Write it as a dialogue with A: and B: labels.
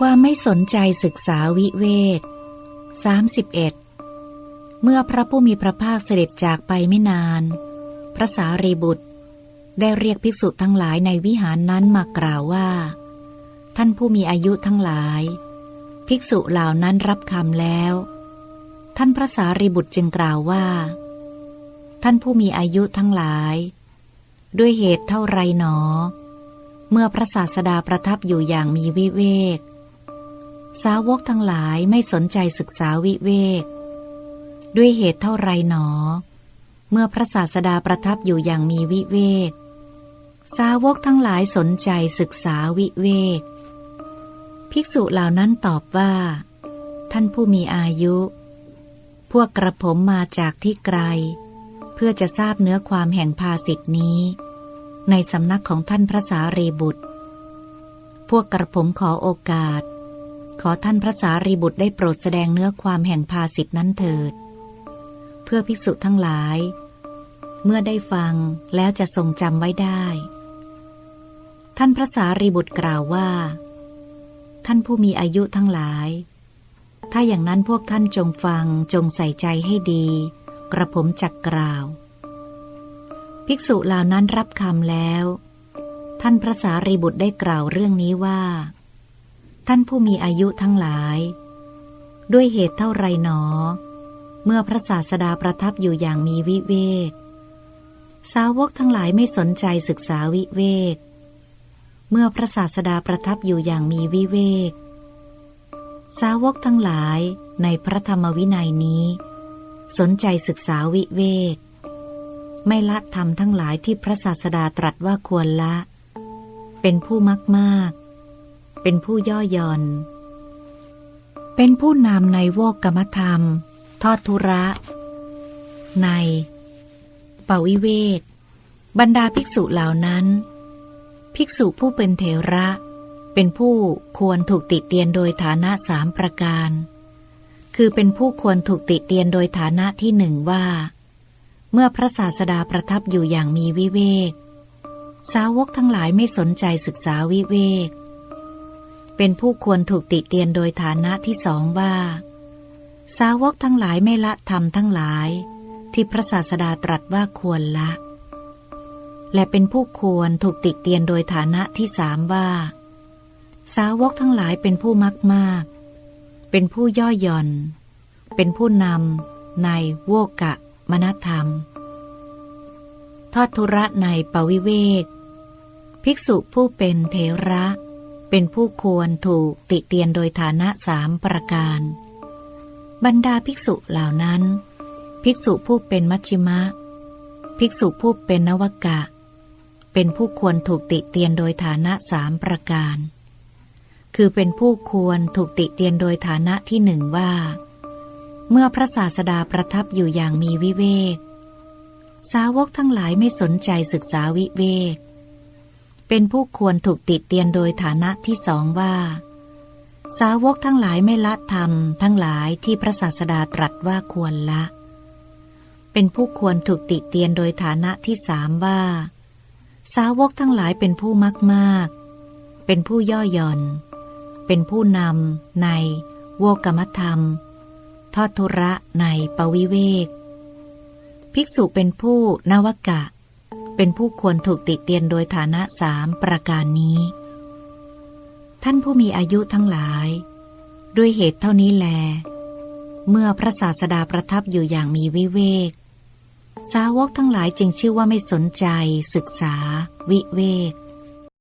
A: ความไม่สนใจศึกษาวิเวก31 เมื่อพระผู้มีพระภาคเสด็จจากไปไม่นาน พระสารีบุตร ได้เรียกภิกษุทั้งหลายในวิหารนั้นมากล่าวว่า ท่านผู้มีอายุทั้งหลาย ภิกษุเหล่านั้นรับคำแล้ว ท่านพระสารีบุตรจึงกล่าวว่า ท่านผู้มีอายุทั้งหลาย ด้วยเหตุเท่าไรหนอ เมื่อพระศาสดาประทับอยู่อย่างมีวิเวก สาวกทั้งหลายไม่สนใจศึกษาวิเวก ด้วยเหตุเท่าไรหนอ เมื่อพระศาสดาประทับอยู่อย่างมีวิเวก สาวกทั้งหลายสนใจศึกษาวิเวก ภิกษุเหล่านั้นตอบว่า ท่านผู้มีอายุ พวกกระผมมาจากที่ไกล เพื่อจะทราบเนื้อความแห่งภาสิทธินี้ ในสำนักของท่านพระสารีบุตร พวกกระผมขอโอกาส ขอท่านพระสารีบุตรได้โปรดแสดงเนื้อความแห่งภาสิทธินั้นเถิด เพื่อภิกษุทั้งหลาย เมื่อได้ฟังแล้วจะทรงจำไว้ได้ ท่านพระสารีบุตรกล่าวว่า ท่านผู้มีอายุทั้งหลาย ถ้าอย่างนั้นพวกท่านจงฟังจงใส่ใจให้ดี กระผมจักกล่าว ภิกษุเหล่านั้นรับคำแล้ว ท่านพระสารีบุตรได้กล่าวเรื่องนี้ว่า ท่านผู้มีอายุทั้งหลาย ด้วยเหตุเท่าไรหนอ เมื่อพระศาสดาประทับอยู่อย่างมีวิเวก สาวกทั้งหลายไม่สนใจศึกษาวิเวก เมื่อพระศาสดาประทับอยู่อย่างมีวิเวก สาวกทั้งหลายในพระธรรมวินัยนี้ สนใจศึกษาวิเวก ไม่ละธรรมทั้งหลายที่พระศาสดาตรัสว่าควรละ เป็นผู้มักมาก เป็นผู้ย่อหย่อน เป็นผู้นำในโวกกรรมธรรม ทอดทุระ ใน เปวิเวกบรรดาภิกษุเหล่านั้น ภิกษุผู้เป็นเถระ เป็นผู้ควรถูกติเตียนโดยฐานะสามประการ คือเป็นผู้ควรถูกติเตียนโดยฐานะที่หนึ่งว่า เมื่อพระศาสดาประทับอยู่อย่างมีวิเวก สาวกทั้งหลายไม่สนใจศึกษาวิเวก เป็นผู้ควรถูกติเตียนโดยฐานะที่สองว่า สาวกทั้งหลายไม่ละธรรมทั้งหลาย ที่พระศาสดาตรัสว่าควรละ และเป็นผู้ควรถูกติเตียนโดยฐานะที่สามว่า สาวกทั้งหลายเป็นผู้มักมาก เป็นผู้ย่อหย่อน เป็นผู้นำในโวกะมนธรรม ทอดทุระในปวิเวก ภิกษุผู้เป็นเทระ เป็นผู้ควรถูกติเตียนโดยฐานะสามประการ บรรดาภิกษุเหล่านั้น ภิกษุผู้เป็นมัชชิมะ ภิกษุผู้เป็นนวกะ เป็นผู้ควรถูกติเตียนโดยฐานะสามประการ คือเป็นผู้ควรถูกติเตียนโดยฐานะที่หนึ่งว่า เมื่อพระศาสดาประทับอยู่อย่างมีวิเวก สาวกทั้งหลายไม่สนใจศึกษาวิเวก เป็นผู้ควรถูกติเตียนโดยฐานะที่สองว่า สาวกทั้งหลายไม่ละธรรม ทั้งหลายที่พระศาสดาตรัสว่าควรละ เป็นผู้ควรถูกติเตียนโดยฐานะที่สามว่า สาวกทั้งหลายเป็นผู้มักมากเป็นผู้ย่อหย่อน เป็นผู้นำในโวกรรมธรรม ทอดทุระในปวิเวก ภิกษุเป็นผู้นวกะ เป็นผู้ควรถูกติเตียนโดยฐานะสามประการนี้ ท่านผู้มีอายุทั้งหลาย ด้วยเหตุเท่านี้แล เมื่อพระศาสดาประทับอยู่อย่างมีวิเวก สาวกทั้งหลายจึงชื่อว่าไม่สนใจ ศึกษา วิเวก